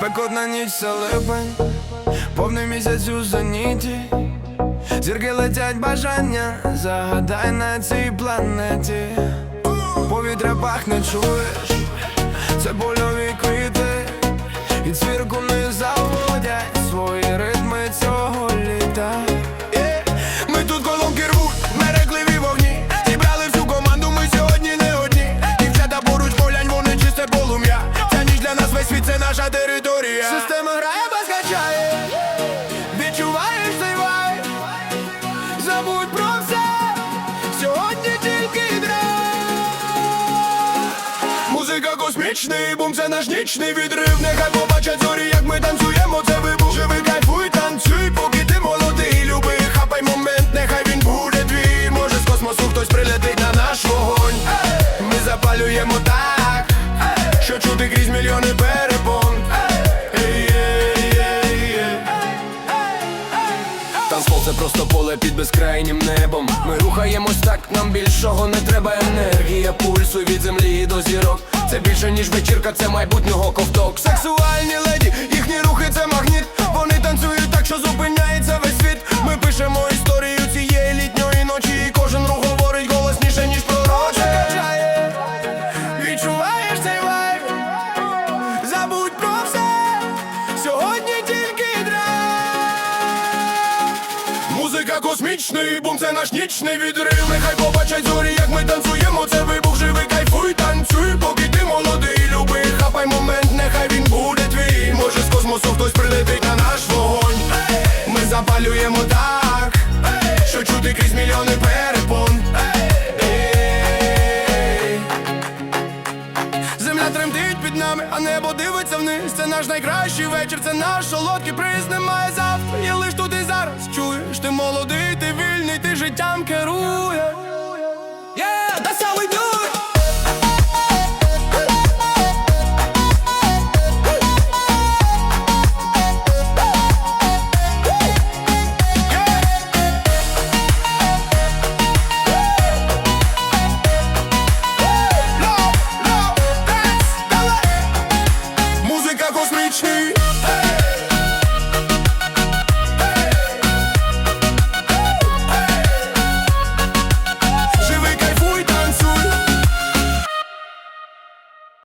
Спекотна ніч це липень, повний місяць у зеніті. Зірки летять бажання, загадай на цій планеті. Повітря пахне, чуєш, це больові квіти. І цвірку не Космічний бум, це наш нічний відрив. Нехай побачать зорі, як ми танцюємо, це вибух Живи, кайфуй, танцюй, поки ти молодий Люби, хапай момент, нехай він буде твій. Може з космосу хтось прилетить на наш вогонь. Ми запалюємо так, що чути крізь мільйони перепон. Танцпол це просто поле під безкрайнім небом. Ми рухаємось так, нам більшого не треба енергія. Пульсу від землі більше ніж вечірка, це майбутнього ковток. Сексуальні леді, їхні рухи це магніт. Вони танцюють так, що зупиняється весь світ. Ми пишемо історію цієї літньої ночі. І кожен рух говорить голосніше, ніж пророче. Качає, відчуваєш цей вайб Забудь про все, сьогодні тільки драйв Музика космічний бум, це наш нічний відрив. Нехай побачать зорі, як ми танцюємо, це вибух живий, кайфуй, танцюй, поки запалюємо так, що чути крізь мільйони перепон. Земля тремтить під нами, а небо дивиться вниз. Це наш найкращий вечір, це наш солодкий приз. Немає завтра, є лиш тут і зараз. Чуєш, ти молодий, ти вільний, ти життям керуєш.